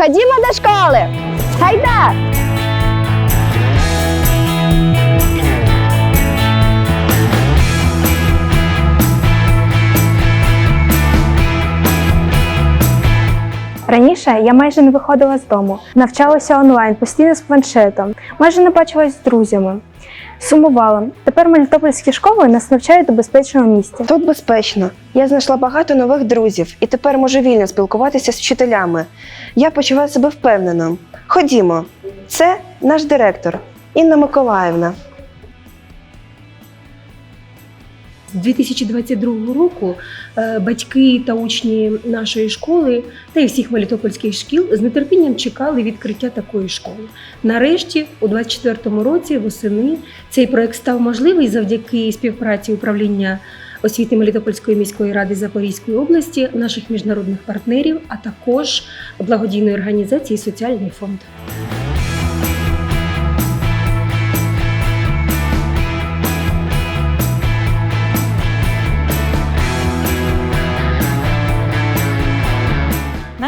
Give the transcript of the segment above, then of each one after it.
Ходімо до школи. Гайда! Раніше я майже не виходила з дому, навчалася онлайн, постійно з планшетом, майже не бачилась з друзями. Сумувала. Тепер мелітопольські школи нас навчають у безпечному місті. Тут безпечно. Я знайшла багато нових друзів і тепер можу вільно спілкуватися з вчителями. Я почуваю себе впевнено. Ходімо, це наш директор Інна Миколаївна. 2022 року е, батьки та учні нашої школи та й всіх мелітопольських шкіл з нетерпінням чекали відкриття такої школи. Нарешті, у 2024 році, восени, цей проект став можливий завдяки співпраці управління освіти Мелітопольської міської ради Запорізької області, наших міжнародних партнерів, а також благодійної організації Соціальний фонд.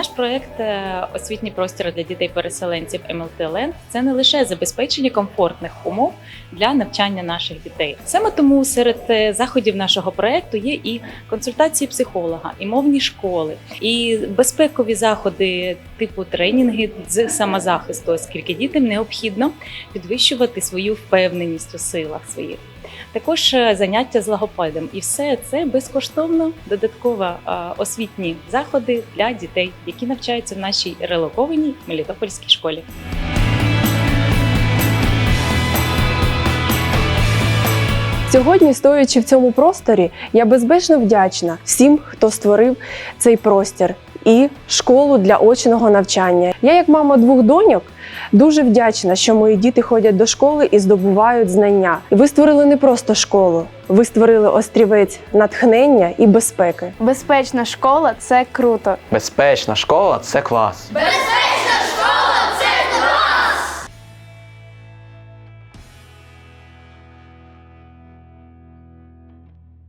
Наш проект е, освітній простір для дітей-переселенців MLT Land – це не лише забезпечення комфортних умов для навчання наших дітей. Саме тому серед е, заходів нашого проекту є і консультації психолога, і мовні школи, і безпекові заходи типу тренінги з самозахисту, оскільки дітям необхідно підвищувати свою впевненість у силах своїх. Також е, заняття з логопедом, і все це безкоштовно додатково е, освітні заходи для дітей, які навчаються в нашій релокованій Мелітопольській школі. Сьогодні, стоячи в цьому просторі, я безбежно вдячна всім, хто створив цей простір і школу для очного навчання. Я, як мама двох доньок, дуже вдячна, що мої діти ходять до школи і здобувають знання. Ви створили не просто школу, ви створили острівець натхнення і безпеки. Безпечна школа це круто. Безпечна школа це клас. Безпечна